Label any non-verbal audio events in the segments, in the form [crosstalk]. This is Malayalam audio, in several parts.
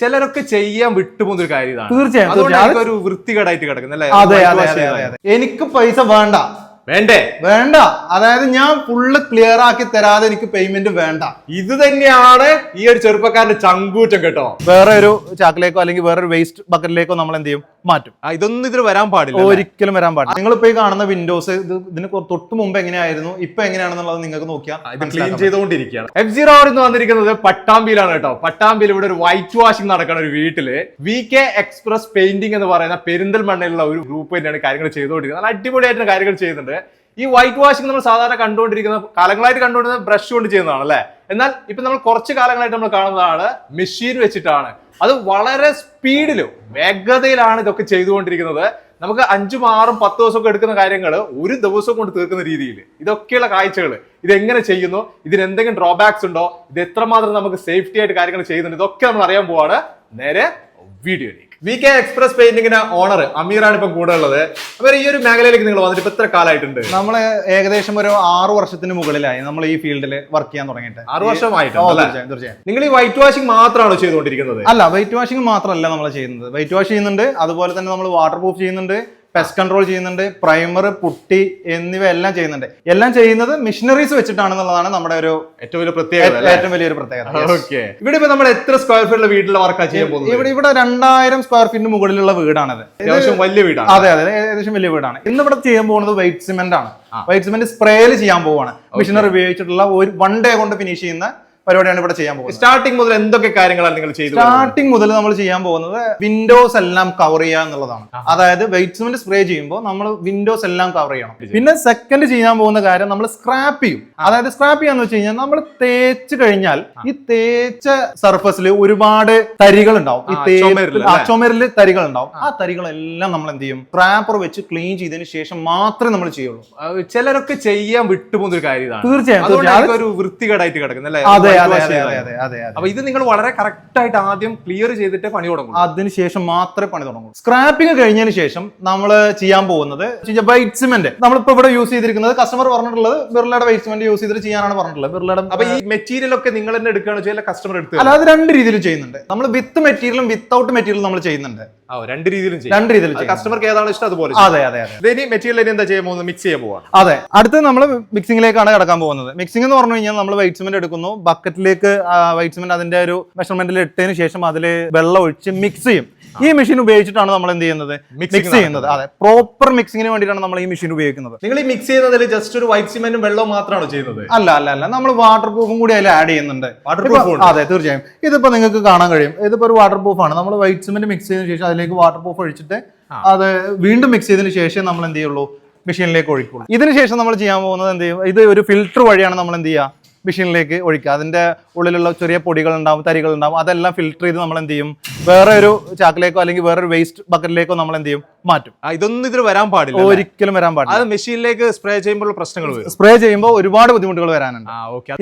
ചിലരൊക്കെ ചെയ്യാൻ വിട്ടുപോകുന്ന ഒരു കാര്യം തീർച്ചയായും, ഒരു വൃത്തികേടായിട്ട് അതെ. എനിക്ക് പൈസ വേണ്ട. വേണ്ടേ? വേണ്ട. അതായത് ഞാൻ ഫുള്ള് ക്ലിയർ ആക്കി തരാതെ എനിക്ക് പേയ്മെന്റ് വേണ്ട. ഇത് തന്നെയാണ് ഈ ഒരു ചെറുപ്പക്കാരന്റെ ചങ്കൂറ്റം കേട്ടോ. വേറെ ഒരു ചാക്കിലേക്കോ അല്ലെങ്കിൽ വേറെ ഒരു വേസ്റ്റ് ബക്കറ്റിലേക്കോ നമ്മൾ എന്ത് ചെയ്യും? മാറ്റും. ആ, ഇതൊന്നും ഇതിൽ വരാൻ പാടില്ല ഒരിക്കലും വരാൻ പാടില്ല. നിങ്ങൾ ഇപ്പൊ ഈ കാണുന്ന വിൻഡോസ് ഇത് ഇതിന് കൊ- തൊട്ട് മുമ്പ് എങ്ങനെയായിരുന്നു? ഇപ്പൊ എങ്ങനെയാണെന്നുള്ളത് നിങ്ങൾക്ക് നോക്കിയാൽ ഇത് ക്ലീൻ ചെയ്തുകൊണ്ടിരിക്കുകയാണ്. എഫ് സീറോ ഇന്ന് വന്നിരിക്കുന്നത് പട്ടാമ്പിയിലാണ് കേട്ടോ. പട്ടാമ്പിയിൽ ഇവിടെ ഒരു വൈറ്റ് വാഷിംഗ് നടക്കുന്ന ഒരു വീട്ടിൽ വി കെ എക്സ്പ്രസ് പെയിന്റിംഗ് എന്ന് പറയുന്ന പെരിന്തൽമണ്ണയിലുള്ള ഒരു ഗ്രൂപ്പ് തന്നെയാണ് കാര്യങ്ങൾ ചെയ്തുകൊണ്ടിരിക്കുന്നത്. നല്ല അടിപൊളിയായിട്ട് കാര്യങ്ങൾ ചെയ്യുന്നുണ്ട്. ഈ വൈറ്റ് വാഷിംഗ് നമ്മൾ സാധാരണ കണ്ടുകൊണ്ടിരിക്കുന്ന കാലങ്ങളായിട്ട് കണ്ടുകൊണ്ടിരുന്ന ബ്രഷ് കൊണ്ട് ചെയ്യുന്നതാണ് അല്ലേ? എന്നാൽ ഇപ്പൊ നമ്മൾ കുറച്ച് കാലങ്ങളായിട്ട് നമ്മൾ കാണുന്നതാണ് മെഷീൻ വെച്ചിട്ടാണ്. അത് വളരെ സ്പീഡിലും വേഗതയിലാണ് ഇതൊക്കെ ചെയ്തുകൊണ്ടിരിക്കുന്നത്. നമുക്ക് അഞ്ചും ആറും പത്ത് ദിവസമൊക്കെ എടുക്കുന്ന കാര്യങ്ങൾ ഒരു ദിവസം കൊണ്ട് തീർക്കുന്ന രീതിയിൽ. ഇതൊക്കെയുള്ള കാഴ്ചകൾ ഇതെങ്ങനെ ചെയ്യുന്നു? ഇതിന് എന്തെങ്കിലും ഡ്രോബാക്സ് ഉണ്ടോ? ഇത് എത്രമാത്രം നമുക്ക് സേഫ്റ്റി ആയിട്ട് കാര്യങ്ങൾ ചെയ്യുന്നുണ്ട്? ഇതൊക്കെ നമ്മൾ അറിയാൻ പോവാണ്. നേരെ വീഡിയോയിലേക്ക് വി കെ എക്സ്പ്രസ് പെയിന്റിങ്ങിന്റെ ഓണർ അമീറാണ് ഇപ്പം കൂടെ ഉള്ളത്. അപ്പൊ ഈ ഒരു മേഖലയിലേക്ക് നിങ്ങൾ വന്നിട്ട് ഇപ്പൊ എത്ര കാലമായിട്ടുണ്ട്. നമ്മൾ ഏകദേശം ഒരു ആറു വർഷത്തിന് മുകളിലായി നമ്മൾ ഈ ഫീൽഡിൽ വർക്ക് ചെയ്യാൻ തുടങ്ങിയിട്ട്. ആറു? തീർച്ചയായും തീർച്ചയായും. നിങ്ങൾ ഈ വൈറ്റ് വാഷിംഗ് മാത്രമാണോ ചെയ്തുകൊണ്ടിരിക്കുന്നത്? അല്ല വൈറ്റ് വാഷിംഗ് മാത്രമല്ല നമ്മൾ ചെയ്യുന്നത്. വൈറ്റ് വാഷ് ചെയ്യുന്നുണ്ട് അതുപോലെ തന്നെ നമ്മൾ വാട്ടർ പ്രൂഫ് ചെയ്യുന്നുണ്ട്. പെസ്റ്റ് കൺട്രോൾ ചെയ്യുന്നുണ്ട് പ്രൈമർ പുട്ടി എന്നിവ എല്ലാം ചെയ്യുന്നുണ്ട്. എല്ലാം ചെയ്യുന്നത് മെഷീനറീസ് വെച്ചിട്ടാണെന്നുള്ളതാണ് നമ്മുടെ ഒരു ഏറ്റവും വലിയ പ്രത്യേകത? ഏറ്റവും വലിയൊരു പ്രത്യേകത. ഓക്കെ ഇവിടെ ഇപ്പൊ നമ്മൾ എത്ര സ്ക്വയർ ഫീറ്റിലെ വീട്ടിലെ വർക്കാ ചെയ്യാൻ പോകുന്നത്? ഇവിടെ ഇവിടെ രണ്ടായിരം സ്ക്വയർ ഫീറ്റിന് മുകളിലുള്ള വീടാണത്. ഏകദേശം വലിയ വീടാണ്. അതെ അതെ ഏകദേശം വലിയ വീടാണ്. ഇന്ന് ഇവിടെ ചെയ്യാൻ പോകുന്നത് വൈറ്റ് സിമെന്റ് ആണ്. വൈറ്റ് സിമെന്റ് സ്പ്രേയിൽ ചെയ്യാൻ പോവാണ്. മെഷീനറി ഉപയോഗിച്ചിട്ടുള്ള ഒരു വൺ ഡേ കൊണ്ട് ഫിനിഷ് ചെയ്യുന്ന പരിപാടിയാണ് ഇവിടെ ചെയ്യാൻ പോകുന്നത്. സ്റ്റാർട്ടിംഗ് മുതൽ എന്തൊക്കെ കാര്യങ്ങളാണ് നിങ്ങൾ ചെയ്യുന്നത് സ്റ്റാർട്ടിംഗ് മുതൽ നമ്മൾ ചെയ്യാൻ പോകുന്നത് വിൻഡോസ് എല്ലാം കവർ ചെയ്യുക എന്നുള്ളതാണ്. അതായത് വെയിറ്റ് സിമെന്റ് സ്പ്രേ ചെയ്യുമ്പോൾ നമ്മൾ വിൻഡോസ് എല്ലാം കവർ ചെയ്യണം. പിന്നെ സെക്കൻഡ് ചെയ്യാൻ പോകുന്ന കാര്യം നമ്മൾ സ്ക്രാപ്പ് ചെയ്യും. അതായത് സ്ക്രാപ്പ് ചെയ്യാന്ന് വെച്ച് കഴിഞ്ഞാൽ നമ്മൾ തേച്ച് കഴിഞ്ഞാൽ ഈ തേച്ച സർഫസിൽ ഒരുപാട് തരികൾ ഉണ്ടാവും ഈ ആ, തേ- ചുമരിൽ ആ, ചുമരിൽ തരികൾ ഉണ്ടാവും ആ തരികളെല്ലാം നമ്മൾ എന്ത് ചെയ്യും? സ്ക്രാപ്പർ വെച്ച് ക്ലീൻ ചെയ്തതിന് ശേഷം മാത്രമേ നമ്മൾ ചെയ്യുള്ളൂ. ചിലരൊക്കെ ചെയ്യാൻ വിട്ടുപോകുന്ന ഒരു കാര്യം തീർച്ചയായും, ഒരു വൃത്തികേടായിട്ട് കിടക്കുന്നല്ലേ അതെ അപ്പൊ ഇത് നിങ്ങൾ വളരെ കറക്റ്റ് ആയിട്ട് ആദ്യം ക്ലിയർ ചെയ്തിട്ട് പണി തുടങ്ങും അതിനുശേഷം മാത്രമേ പണി തുടങ്ങൂ സ്ക്രാപ്പിംഗ് കഴിഞ്ഞതിന് ശേഷം നമ്മൾ ചെയ്യാൻ പോകുന്നത് വൈറ്റ് സിമെന്റ് നമ്മളിപ്പോ ഇവിടെ യൂസ് ചെയ്തിരിക്കുന്നത് കസ്റ്റമർ പറഞ്ഞിട്ടുള്ളത് ബിർളയുടെ വൈറ്റ് സിമെന്റ് യൂസ് ചെയ്തിട്ട് ചെയ്യാനാണ് പറഞ്ഞിട്ടുള്ളത്. ബിർളയുടെ അപ്പൊ ഈ മെറ്റീരിയൽ ഒക്കെ നിങ്ങൾ തന്നെ എടുക്കുകയാണ് വെച്ചാൽ കസ്റ്റമർ എടുത്ത് അല്ല അത് രണ്ട് രീതിയിൽ ചെയ്യുന്നുണ്ട്. നമ്മൾ വിത്ത് മെറ്റീരിയലും വിത്തൗട്ട് മെറ്റീരിയലും നമ്മൾ ചെയ്യുന്നുണ്ട്. രണ്ട് രീതിയിലും രണ്ട് രീതിയിൽ കസ്റ്റമർക്ക് ഏതാണ് ഇഷ്ടം അതുപോലെ അതെ അതെ അതെ. ഇനി മെറ്റീരിയൽ എന്താ ചെയ്യാൻ പോകുന്നത്? മിക്സ് ചെയ്യാൻ പോവാണ്. അതെ. അടുത്ത് നമ്മൾ മിക്സിംഗിലേക്കാണ് കിടക്കാൻ പോകുന്നത്. മിക്സിംഗ് എന്ന് പറഞ്ഞു കഴിഞ്ഞാൽ നമ്മൾ വൈറ്റ് സിമെന്റ് എടുക്കുന്നു ബക്കറ്റിലേക്ക് വൈറ്റ് സിമെന്റ് അതിന്റെ ഒരു മെഷർമെന്റിൽ ഇട്ടതിന് ശേഷം അതിൽ വെള്ളം ഒഴിച്ച് മിക്സ് ചെയ്യും. ഈ മെഷീൻ ഉപയോഗിച്ചിട്ടാണ് നമ്മൾ എന്ത് ചെയ്യുന്നത്? മിക്സ് ചെയ്യുന്നത്. അതെ. പ്രോപ്പർ മിക്സിങ്ങിന് വേണ്ടിയിട്ടാണ് നമ്മൾ ഈ മെഷീൻ ഉപയോഗിക്കുന്നത്. നിങ്ങൾ ഈ മിക്സ് ചെയ്യുന്നതിൽ ജസ്റ്റ് ഒരു വൈറ്റ് സിമെന്റും വെള്ളവും മാത്രമാണ് ചെയ്യുന്നത്? അല്ല അല്ല അല്ല. നമ്മൾ വാട്ടർ പ്രൂഫും കൂടി അതിൽ ആഡ് ചെയ്യുന്നുണ്ട്. വാട്ടർ പ്രൂഫ് അതെ തീർച്ചയായും. ഇതിപ്പോ നിങ്ങൾക്ക് കാണാൻ കഴിയും. ഇതിപ്പോ ഒരു വാട്ടർ പ്രൂഫ് ആണ്. നമ്മൾ വൈറ്റ് സിമെന്റ് മിക്സ് ചെയ്തതിനു ശേഷം അതിലേക്ക് വാട്ടർ പ്രൂഫ് ഒഴിച്ചിട്ട് അത് വീണ്ടും മിക്സ് ചെയ്തതിനു ശേഷം നമ്മൾ എന്ത് ചെയ്യുള്ളൂ? മെഷീനിലേക്ക് ഒഴിക്കുള്ളൂ. ഇതിനുശേഷം നമ്മൾ ചെയ്യാൻ പോകുന്നത് എന്ത് ചെയ്യും? ഇത് ഒരു ഫിൽറ്റർ വഴിയാണ് നമ്മൾ എന്ത് ചെയ്യുക? മെഷീനിലേക്ക് ഒഴിക്കുക. അതിന്റെ ഉള്ളിലുള്ള ചെറിയ പൊടികൾ ഉണ്ടാവും തരികൾ ഉണ്ടാവും അതെല്ലാം ഫിൽറ്റർ ചെയ്ത് നമ്മൾ എന്ത് ചെയ്യും? വേറെ ഒരു ചാക്കിലേക്കോ അല്ലെങ്കിൽ വേറൊരു വേസ്റ്റ് ബക്കറ്റിലേക്കോ നമ്മൾ എന്ത് ചെയ്യും? മാറ്റും. ഇതൊന്നും ഇതിൽ വരാൻ പാടില്ല ഒരിക്കലും വരാൻ പാടില്ല. അത് മെഷീനിലേക്ക് സ്പ്രേ ചെയ്യുമ്പോൾ പ്രശ്നങ്ങൾ സ്പ്രേ ചെയ്യുമ്പോൾ ഒരുപാട് ബുദ്ധിമുട്ടുകൾ വരാനുണ്ട്.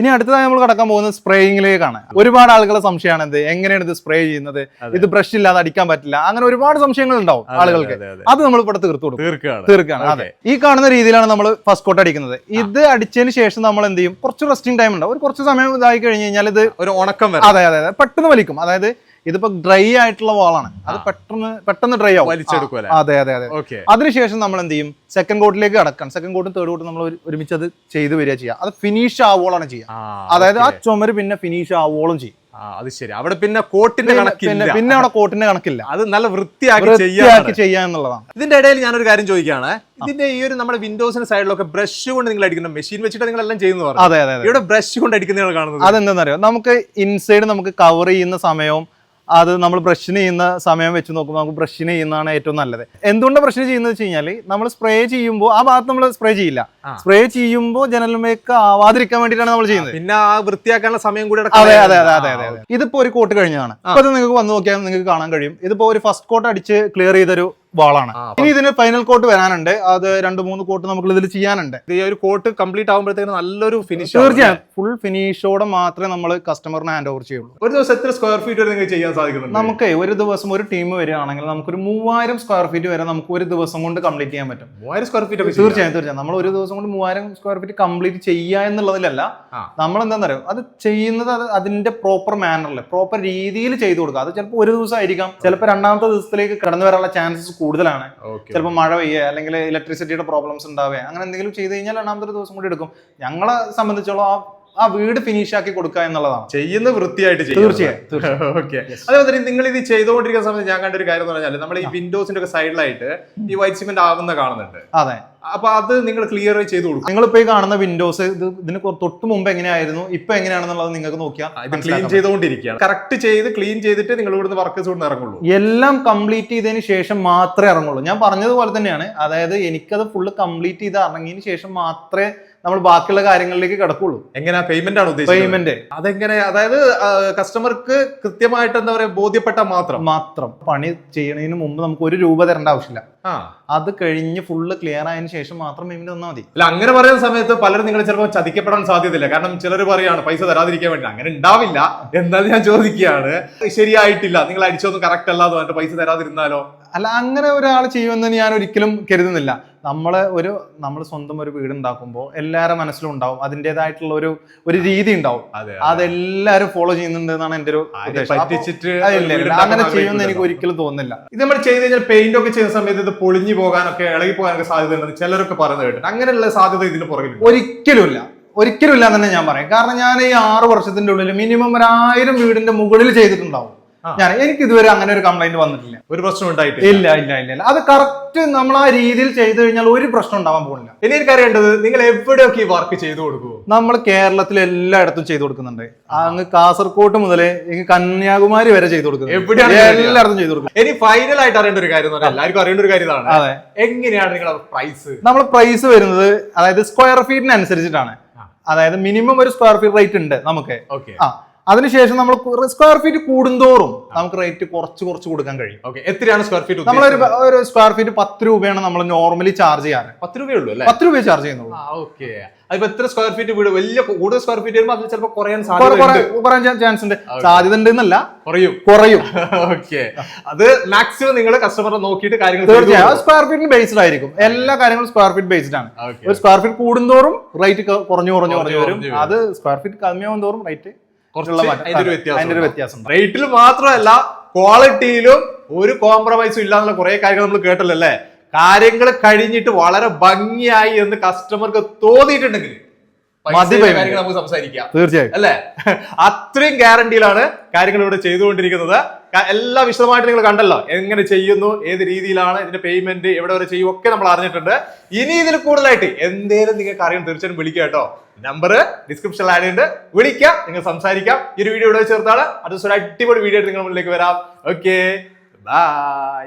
ഇനി അടുത്തതായി നമ്മൾ കടക്കാൻ പോകുന്നത് സ്പ്രേയിങ്ങിലേക്കാണ് ഒരുപാട് ആളുകളെ സംശയമാണ് ഇത് എങ്ങനെയാണ് ഇത് സ്പ്രേ ചെയ്യുന്നത്? ഇത് ബ്രഷ് ഇല്ലാതെ അടിക്കാൻ പറ്റില്ല. അങ്ങനെ ഒരുപാട് സംശയങ്ങൾ ഉണ്ടാവും ആളുകൾക്ക്. അതെ, നമ്മൾ ഇവിടെ തീർത്തു കൊടുക്കും. തീർക്കുകയാണ്. തീർക്കാണ് അതെ. ഈ കാണുന്ന രീതിയിലാണ് നമ്മൾ ഫസ്റ്റ് കോട്ട് അടിക്കുന്നത്. ഇത് അടിച്ചതിന് ശേഷം നമ്മൾ എന്ത് ചെയ്യും? കുറച്ച് റെസ്റ്റിംഗ് ടൈം ഉണ്ടാവും ഒരു കുറച്ച് സമയം ഇതായി കഴിഞ്ഞ് കഴിഞ്ഞാൽ ഇത് ഒരു ഉണക്കം വരും. അതെ അതെ അതെ. പെട്ടെന്ന് വലിക്കും. അതായത് ഇതിപ്പോ ഡ്രൈ ആയിട്ടുള്ള വാളാണ് അത് പെട്ടെന്ന് പെട്ടെന്ന് ഡ്രൈ ആവും. വലിച്ചെടുക്കും അതെ അതെ അതെ. ഓക്കെ അതിനുശേഷം നമ്മൾ എന്ത് ചെയ്യും? സെക്കൻഡ് കോട്ടിലേക്ക് കടക്കണം സെക്കൻഡ് കോട്ടും തേർഡ് കോട്ടും നമ്മൾ ഒരുമിച്ച് അത് ചെയ്ത് വരിക ചെയ്യുക അത് ഫിനിഷ് ആവോളാണ് ചെയ്യുക അതായത് ആ ചുമര് പിന്നെ ഫിനിഷ് ആവോളം ചെയ്യും. അത് ശരി. അവിടെ പിന്നെ കോട്ടിന്റെ കണക്കില്ല. പിന്നെ അവിടെ കോട്ടിന്റെ കണക്കില്ല. അത് നല്ല വൃത്തിയാക്കി വൃത്തിയാക്കി ചെയ്യുക എന്നുള്ളതാണ്. ഇതിന്റെ ഇടയിൽ ഞാനൊരു കാര്യം ചോദിക്കുകയാണ്. ഇതിന്റെ ഈ ഒരു നമ്മുടെ വിൻഡോസിന്റെ സൈഡിലൊക്കെ ബ്രഷ് കൊണ്ട് നിങ്ങൾ അടിക്കുന്ന മെഷീൻ വെച്ചിട്ട് നിങ്ങൾ എല്ലാം ചെയ്യുന്നു അതെ അതെ ഇവിടെ ബ്രഷ് കൊണ്ട് അടിക്കുന്ന നിങ്ങൾ കാണുന്നത്. അതെന്താണെന്നറിയോ നമുക്ക് ഇൻസൈഡ് നമുക്ക് കവർ ചെയ്യുന്ന സമയവും അത് നമ്മൾ ബ്രഷ് ചെയ്യുന്ന സമയം വെച്ച് നോക്കുമ്പോൾ നമുക്ക് ബ്രഷിന് ചെയ്യുന്നതാണ് ഏറ്റവും നല്ലത്. എന്തുകൊണ്ട് ബ്രഷ് ചെയ്യുന്നത് വെച്ച് കഴിഞ്ഞാൽ നമ്മൾ സ്പ്രേ ചെയ്യുമ്പോൾ ആ ഭാഗത്ത് നമ്മൾ സ്പ്രേ ചെയ്യില്ല. സ്പ്രേ ചെയ്യുമ്പോൾ ജനലിലേക്ക് ആവാതിരിക്കാൻ വേണ്ടിയിട്ടാണ് നമ്മൾ ചെയ്യുന്നത്. പിന്നെ ആ വൃത്തിയാക്കാനുള്ള സമയം കൂടി അതെ അതെ അതെ അതെ അതെ. ഇതിപ്പോ ഒരു കോട്ട് കഴിഞ്ഞാണ് അപ്പൊ ഇത് നിങ്ങൾക്ക് വന്ന് നോക്കിയാൽ നിങ്ങൾക്ക് കാണാൻ കഴിയും. ഇതിപ്പോ ഒരു ഫസ്റ്റ് കോട്ട് അടിച്ച് ക്ലിയർ ചെയ്തൊരു വാളാണ്. ഇനി ഇതിന് ഫൈനൽ കോട്ട് വരാനുണ്ട്. അത് രണ്ട് മൂന്ന് കോട്ട് നമുക്ക് ഇതിൽ ചെയ്യാനുണ്ട്. ഈ ഒരു കോട്ട് കംപ്ലീറ്റ് ആകുമ്പോഴത്തേക്കും നല്ലൊരു ഫിനിഷ് തീർച്ചയായും. ഫുൾ ഫിനിഷോടെ മാത്രമേ നമ്മൾ കസ്റ്റമറിന് ഹാൻഡ് ഓവർ ചെയ്യുള്ളൂ. ഒരു ദിവസം എത്ര സ്ക്വയർ ഫീറ്റ് വരെ നിങ്ങൾക്ക് ചെയ്യാൻ സാധിക്കുന്നുണ്ട്? നമുക്ക് ഒരു ദിവസം ഒരു ടീം വരികയാണെങ്കിൽ നമുക്കൊരു മൂവായിരം സ്ക്വയർ ഫീറ്റ് വരെ നമുക്ക് ഒരു ദിവസം കൊണ്ട് കംപ്ലീറ്റ് ചെയ്യാൻ പറ്റും. മൂവായിരം സ്ക്വയർ ഫീറ്റ്. തീർച്ചയായും തീർച്ചയായും. നമ്മൾ ഒരു ദിവസം കൊണ്ട് മൂവായിരം സ്ക്വയർ ഫീറ്റ് കംപ്ലീറ്റ് ചെയ്യുക എന്നുള്ളതിലല്ല. നമ്മൾ എന്താണെന്ന് അറിയോ അത് ചെയ്യുന്നത് അത് അതിന്റെ പ്രോപ്പർ മാനറിൽ പ്രോപ്പർ രീതിയിൽ ചെയ്തു കൊടുക്കുക. അത് ചിലപ്പോൾ ഒരു ദിവസം ആയിരിക്കാം. ചിലപ്പോൾ രണ്ടാമത്തെ ദിവസത്തിലേക്ക് കടന്നു വരാനുള്ള ചാൻസസ് കൂടുതലാണ്. ചിലപ്പോൾ മഴ പെയ്യുക അല്ലെങ്കിൽ ഇലക്ട്രിസിറ്റിയുടെ പ്രോബ്ലംസ് ഉണ്ടാവുക അങ്ങനെ എന്തെങ്കിലും ചെയ്ത് കഴിഞ്ഞാൽ രണ്ടാമത്തെ ദിവസം കൂടി എടുക്കും ഞങ്ങളെ സംബന്ധിച്ചോളം ആ ആ വീട് ഫിനിഷ് ആക്കി കൊടുക്കുക എന്നുള്ളതാണ്. ചെയ്യുന്ന വൃത്തിയായിട്ട് ചെയ്യും തീർച്ചയായും, ഓക്കെ [laughs] അതേപോലെ നിങ്ങൾ ഇത് ചെയ്തുകൊണ്ടിരിക്കുന്ന സമയത്ത് ഞാൻ കണ്ട ഒരു കാര്യം എന്ന് പറഞ്ഞാൽ നമ്മൾ ഈ വിൻഡോസിന്റെ ഒക്കെ സൈഡിലായിട്ട് ഈ വൈറ്റ് സിമെന്റ് ആവുന്ന കാണുന്നുണ്ട്. അതെ. അപ്പൊ അത് നിങ്ങൾ ക്ലിയർ ചെയ്ത് കൊടുക്കും. നിങ്ങൾ ഈ കാണുന്ന വിൻഡോസ് ഇത് ഇതിന് തൊട്ട് മുമ്പ് എങ്ങനെയായിരുന്നു? ഇപ്പൊ എങ്ങനെയാണെന്നുള്ളത് നിങ്ങൾക്ക് നോക്കിയാൽ ക്ലീൻ ചെയ്തുകൊണ്ടിരിക്കുകയാണ്. കറക്റ്റ് ചെയ്ത് ക്ലീൻ ചെയ്തിട്ട് നിങ്ങൾ ഇവിടുന്ന് വർക്കേഴ്സ് കൊണ്ട് ഇറങ്ങുള്ളൂ എല്ലാം കംപ്ലീറ്റ് ചെയ്തതിന് ശേഷം മാത്രമേ ഇറങ്ങുള്ളൂ. ഞാൻ പറഞ്ഞതുപോലെ തന്നെയാണ്. അതായത് എനിക്കത് ഫുള്ള് കംപ്ലീറ്റ് ചെയ്ത് ഇറങ്ങിയതിന് ശേഷം മാത്രമേ നമ്മൾ ബാക്കിയുള്ള കാര്യങ്ങളിലേക്ക് കിടക്കുള്ളൂ. എങ്ങനെ പേയ്മെന്റ് ആണ് പേയ്മെന്റ് അതെങ്ങനെ അതായത് കസ്റ്റമർക്ക് കൃത്യമായിട്ട് എന്താ പറയാ ബോധ്യപ്പെട്ട മാത്രം? മാത്രം. പണി ചെയ്യണതിന് മുമ്പ് നമുക്ക് ഒരു രൂപ തരേണ്ട ആവശ്യമില്ല. ആ. അത് കഴിഞ്ഞ് ഫുള്ള് ക്ലിയർ ആയതിന് ശേഷം മാത്രം പേയ്മെന്റ് തന്നാൽ മതി. അല്ല അങ്ങനെ പറയുന്ന സമയത്ത് പലരും നിങ്ങൾ ചിലപ്പോൾ ചതിക്കപ്പെടാൻ സാധ്യതയില്ല. കാരണം ചിലർ പറയാണ് പൈസ തരാതിരിക്കാൻ വേണ്ടി. അങ്ങനെ ഉണ്ടാവില്ല. എന്നാലും ഞാൻ ചോദിക്കുകയാണ് ശരിയായിട്ടില്ല. നിങ്ങൾ അടിച്ചൊന്നും കറക്റ്റ് അല്ലാതെ പൈസ തരാതിരുന്നാലോ? അല്ല അങ്ങനെ ഒരാൾ ചെയ്യുമെന്ന് ഞാൻ ഒരിക്കലും കരുതുന്നില്ല. നമ്മൾ ഒരു നമ്മൾ സ്വന്തം ഒരു വീട് ഉണ്ടാക്കുമ്പോൾ എല്ലാവരുടെ മനസ്സിലും ഉണ്ടാവും. അതിന്റെതായിട്ടുള്ള ഒരു ഒരു രീതി ഉണ്ടാവും. അതെ അതെല്ലാവരും ഫോളോ ചെയ്യുന്നുണ്ട് എന്നാണ് എന്റെ ഒരു അങ്ങനെ ചെയ്യുമെന്ന് എനിക്ക് ഒരിക്കലും തോന്നുന്നില്ല. ഇത് നമ്മൾ ചെയ്ത് കഴിഞ്ഞാൽ പെയിന്റ് ഒക്കെ ചെയ്യുന്ന സമയത്ത് ഇത് പൊളിഞ്ഞു പോകാനൊക്കെ ഇളകി പോകാനൊക്കെ സാധ്യത ഉണ്ടെന്ന് ചിലരൊക്കെ പറയുന്നത് കേട്ടിട്ട് അങ്ങനെയുള്ള സാധ്യത ഇതിന് പുറകിൽ ഒരിക്കലുമില്ല. ഒരിക്കലും ഇല്ല തന്നെ ഞാൻ പറയും. കാരണം ഞാൻ ഈ ആറ് വർഷത്തിന്റെ ഉള്ളിൽ മിനിമം ഒരു ആയിരം വീടിന്റെ മുകളിൽ ചെയ്തിട്ടുണ്ടാവും. ഞാൻ എനിക്ക് ഇതുവരെ അങ്ങനെ ഒരു കംപ്ലൈന്റ് വന്നിട്ടില്ല. ഒരു പ്രശ്നം ഉണ്ടായിട്ടില്ല. ഇല്ല ഇല്ല ഇല്ല ഇല്ല. അത് കറക്റ്റ് നമ്മൾ ആ രീതിയിൽ ചെയ്തു കഴിഞ്ഞാൽ ഒരു പ്രശ്നം ഉണ്ടാവാൻ പോകുന്നില്ല. ഇനി എനിക്കറിയേണ്ടത് നിങ്ങൾ എവിടെയൊക്കെ ഈ വർക്ക് ചെയ്തു കൊടുക്കുമോ നമ്മൾ കേരളത്തിൽ എല്ലായിടത്തും ചെയ്തു കൊടുക്കുന്നുണ്ട്. അങ്ങ് കാസർകോട്ട് മുതൽ കന്യാകുമാരി വരെ ചെയ്തു കൊടുക്കുന്നത് എവിടെയാണ് എല്ലായിടത്തും ചെയ്തു കൊടുക്കുന്നത് ഇനി ഫൈനൽ ആയിട്ട് അറിയേണ്ട ഒരു കാര്യം എല്ലാവർക്കും അറിയേണ്ട ഒരു കാര്യം അതെ. എങ്ങനെയാണ് നിങ്ങളുടെ പ്രൈസ് നമ്മൾ പ്രൈസ് വരുന്നത് അതായത് സ്ക്വയർ ഫീറ്റിന് അനുസരിച്ചിട്ടാണ്. അതായത് മിനിമം ഒരു സ്ക്വയർ ഫീറ്റ് റേറ്റ് ഉണ്ട് നമുക്ക്. ഓക്കെ ആ. അതിനുശേഷം നമ്മൾ സ്ക്വയർ ഫീറ്റ് കൂടുന്തോറും നമുക്ക് റേറ്റ് കുറച്ച് കുറച്ച് കൊടുക്കാൻ കഴിയും. ഓക്കെ എത്രയാണ് സ്ക്വയർ ഫീറ്റ് നമ്മൾ ഒരു സ്ക്വയർ ഫീറ്റ് പത്ത് രൂപയാണ് നമ്മൾ നോർമലി ചാർജ് ചെയ്യാറ്. പത്ത് രൂപയേ ഉള്ളൂ അല്ലേ? പത്ത് രൂപ ചാർജ് ചെയ്യുന്നുള്ളൂ. ഓക്കെ അതിപ്പോ എത്ര സ്ക്വയർ ഫീറ്റ് വീട്? വലിയ കൂടുതൽ സ്ക്വയർ ഫീറ്റ് വരുമ്പോൾ അതിൽ ചിലപ്പോൾ കുറയാൻ കുറെ- സാധ്യത ചാൻസ് ഉണ്ട്. സാധ്യത ഉണ്ട് എന്നല്ല കുറയും. കുറയും. [laughs] ഓക്കെ അത് മാക്സിമം നിങ്ങൾ കസ്റ്റമറെ നോക്കിയിട്ട് കാര്യങ്ങൾ തീർച്ചയായും. സ്ക്വയർ ഫീറ്റിന് ബേസ്ഡ് ആയിരിക്കും. എല്ലാ കാര്യങ്ങളും സ്ക്വയർ ഫീറ്റ് ബേസ്ഡ് ആണ്. ഒരു സ്ക്വയർ ഫീറ്റ് കൂടുന്തോറും റേറ്റ് കുറഞ്ഞു കുറഞ്ഞു കുറഞ്ഞു വരും. അത് സ്ക്വയർ ഫീറ്റ് കമ്മിയാവും തോറും റേറ്റ്. അതിന്റെ ഒരു വ്യത്യാസം. റേറ്റിൽ മാത്രമല്ല ക്വാളിറ്റിയിലും ഒരു കോംപ്രമൈസും ഇല്ല എന്നുള്ള കുറെ കാര്യങ്ങൾ നമ്മൾ കേട്ടല്ലോ അല്ലേ കാര്യങ്ങൾ കഴിഞ്ഞിട്ട് വളരെ ഭംഗിയായി എന്ന് കസ്റ്റമർക്ക് തോന്നിയിട്ടുണ്ടെങ്കിൽ നമുക്ക് സംസാരിക്കാം. തീർച്ചയായും. അല്ലേ? [laughs] അത്രയും ഗ്യാരണ്ടിയിലാണ് കാര്യങ്ങൾ ഇവിടെ ചെയ്തുകൊണ്ടിരിക്കുന്നത്. എല്ലാ വിശദമായിട്ട് നിങ്ങൾ കണ്ടല്ലോ. എങ്ങനെ ചെയ്യുന്നു ഏത് രീതിയിലാണ് ഇതിന്റെ പേയ്മെന്റ് എവിടെ വരെ ചെയ്യും ഒക്കെ നമ്മൾ അറിഞ്ഞിട്ടുണ്ട്. ഇനി ഇതിൽ കൂടുതലായിട്ട് എന്തേലും നിങ്ങൾക്ക് അറിയാൻ തീർച്ചയായും വിളിക്കുക കേട്ടോ. നമ്പർ ഡിസ്ക്രിപ്ഷനിൽ ആഡ് ചെയ്യുന്നുണ്ട്. വിളിക്കാം നിങ്ങൾ സംസാരിക്കാം. ഈ ഒരു വീഡിയോ ഇവിടെ ചേർത്താണ് അത് ഒരു അടിപൊളി വീഡിയോ ആയിട്ട് നിങ്ങൾ മുന്നിലേക്ക് വരാം. Okay bye